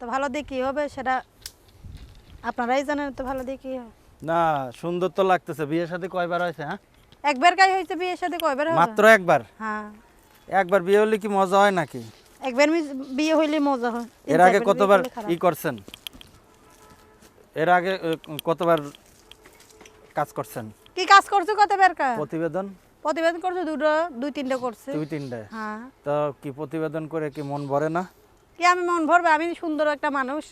তো ভালো দিয়ে কি হবে সেটা আপনারাই জানেন তো ভালো দিয়ে কি হবে? না সুন্দর তো লাগতেছে। বিয়ের সাথে কয়বার হয়েছে হ্যাঁ? একবার কাজ হয়েছে বিয়ের সাথে কয়বার হবে? মাত্র একবার? হ্যাঁ। একবার বিয়ে হলে কি মজা হয় নাকি? একবার বিয়ে হইলে মজা হয়। এর আগে কতবার ই করছেন? এর আগে কতবার কাজ করছেন? কি কাজ করছ কতবার কাজ প্রতিবেদন? প্রতিবেদন করছ দুটো দুই তিনটা করছে। দুই তিনটে? হ্যাঁ। তো কি প্রতিবেদন করে কি মন ভরে না? কি আমি মন ভরবে? আমি সুন্দর একটা মানুষ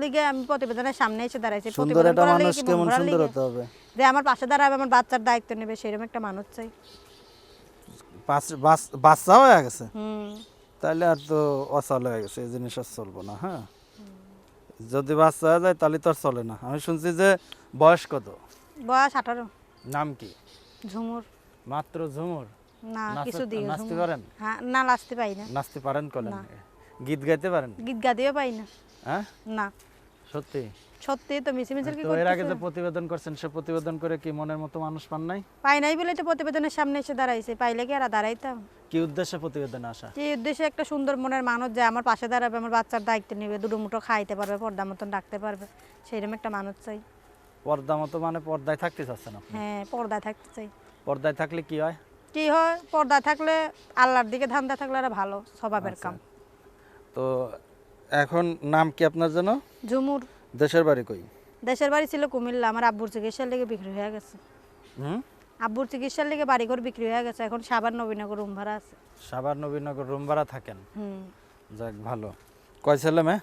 লিগে আমি প্রতিবেদনের সামনে এসে দাঁড়াইছি। সুন্দর একটা মানুষ কেমন সুন্দর হতে হবে? যে আমার পাশে দাঁড়াবে আমার বাচ্চার দায়িত্ব নেবে সেরকম একটা মানুষ চাই। বাচ্চা হয়ে গেছে? তাহলে আর তো অচল হয়ে গেছে এই জিনিস আর চলবো না হ্যাঁ? যদি বাচ্চা হয়ে যায় তাহলে তো আর চলে না। আমি শুনছি যে বয়স কত? বয়স আঠারো। নাম কি? ঝুমুর। মাত্র ঝুমুর? না কিছু দিয়ে নাচতে পারেন? হ্যাঁ না নাচতে পাই না। নাচতে পারেন কলেন না। গীত গাইতে পারেন? গীত গাদিও পাই না। হ্যাঁ? না। সত্যি? সত্যি তো মিছি মিছিল কি তো এর আগে যে প্রতিবেদন করছেন সে প্রতিবেদন করে কি মনের মতো মানুষ পান নাই? পাই নাই বলে তো প্রতিবেদনের সামনে এসে দাঁড়াইছে। পাইলে কি আর দাঁড়াইতাম? কি উদ্দেশ্যে প্রতিবেদনে আসা? যে উদ্দেশ্যে একটা সুন্দর মনের মানুষ যে আমার পাশে দাঁড়াবে আমার বাচ্চার দায়িত্ব নেবে দুটো মুঠো খাইতে পারবে পর্দা মতন ডাকতে পারবে সেইরকম একটা মানুষ চাই। পর্দা মতো মানে পর্দায় থাকতে চাচ্ছেন আপনি? হ্যাঁ পর্দায় থাকতে চাই। পর্দায় থাকলে কি হয়? কি হয়? পর্দা থাকলে আল্লাহর দিকে ধান্দা থাকলে আর ভালো স্বভাবের আচ্ছা। কাম। তো এখন নাম কি আপনার জন্য ঝুমুর দেশের বাড়ি কই? দেশের বাড়ি ছিল কুমিল্লা আমার আব্বুর চিকিৎসার লেগে বিক্রি হয়ে গেছে। হুম? আব্বুর চিকিৎসার লেগে বাড়িঘর বিক্রি হয়ে গেছে এখন সাবার নবীনগর রুম ভাড়া আছে। সাভার নবীনগর রুম ভাড়া থাকেন? হুম। যাক ভালো। কয় ছেলে মেয়ে?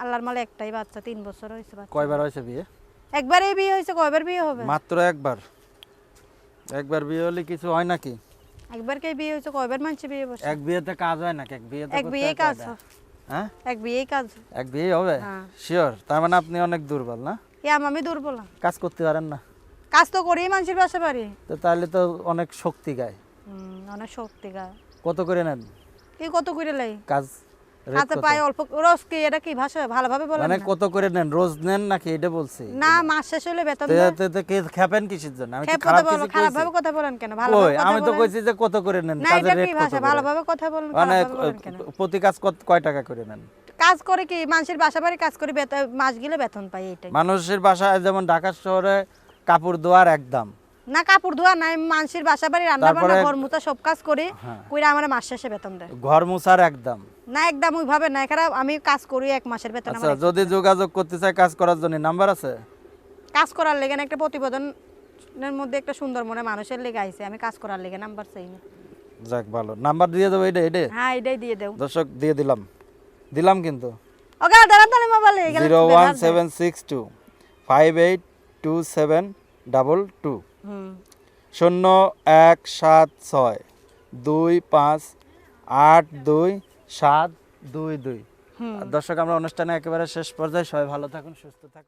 আল্লাহর মালে একটাই বাচ্চা তিন বছর হয়েছে বাচ্চা। কয়বার হয়েছে বিয়ে? একবারই বিয়ে হয়েছে কয়বার বিয়ে হবে? মাত্র একবার। একবার বিয়ে হলে কিছু হয় নাকি? একবার কে বিয়ে হয়েছে কয়বার মানছে বিয়ে বসে? এক বিয়েতে কাজ হয় নাকি? এক বিয়েতে এক বিয়ে কাজ হয়। হ্যাঁ? এক বিয়েই কাজ। এক বিয়ে হবে? হ্যাঁ। শিওর তার মানে আপনি অনেক দুর্বল না? কি আমি দুর্বল কাজ করতে পারেন না? কাজ তো করি মানুষের বাসা বাড়ি। তো তাহলে তো অনেক শক্তি গায়। অনেক শক্তি গায়। কত করে নেন? কি কত করে লাই? কাজ? হাতে পায়ে অল্প রস কি এটা কি ভাষা ভালোভাবে বলেন মানে কত করে নেন? রোজ নেন নাকি এটা বলছি? না মাস শেষ হলে বেতন তো দেয়। এতে তো কে খেপেন কিসের জন্য? আমি কি খারাপ কথা কিছু খারাপ ভাবে কথা বলেন কেন? ভালো আমি তো কইছি যে কত করে নেন? কাজের রেট কি কত ভাষা? করে? ভালোভাবে কথা বলেন মানে প্রতি কাজ কত কয় টাকা করে নেন? কাজ করে কি? মানুষের বাসা বাড়ি কাজ করে বেতন মাস গেলে বেতন পাই মানুষের বাসায় যেমন ঢাকা শহরে কাপড় ধোয়ার একদম। না কাপড় ধোয়া নাই মানুষের বাসা বাড়ি রান্না বান্না ঘর মুতা সব কাজ করি হ্যাঁ। কইরা আমার মাস শেষে বেতন দেয়। ঘর মুছার একদম। না একদম ওইভাবে না এখানে আমি কাজ করি এক মাসের বেতন আচ্ছা আমার। যদি যোগাযোগ করতে চাই কাজ করার জন্য নাম্বার আছে? কাজ করার লেগে না একটা প্রতিবেদনের মধ্যে একটা সুন্দর মনে মানুষের লেগে আইছে আমি কাজ করার লেগে নাম্বার চাই না। যাক ভালো। নাম্বার দিয়ে দেবো এটা এটা হ্যাঁ এটাই দিয়ে দেও। দর্শক দিয়ে দিলাম। দিলাম কিন্তু। ওকে দাঁড়ান তাহলে মোবাইলে zero one seven six two five eight two seven double two. শূন্য এক সাত ছয় দুই পাঁচ আট দুই সাত দুই দুই। দর্শক আমরা অনুষ্ঠানে একেবারে শেষ পর্যায়ে সবাই ভালো থাকুন সুস্থ থাকুন।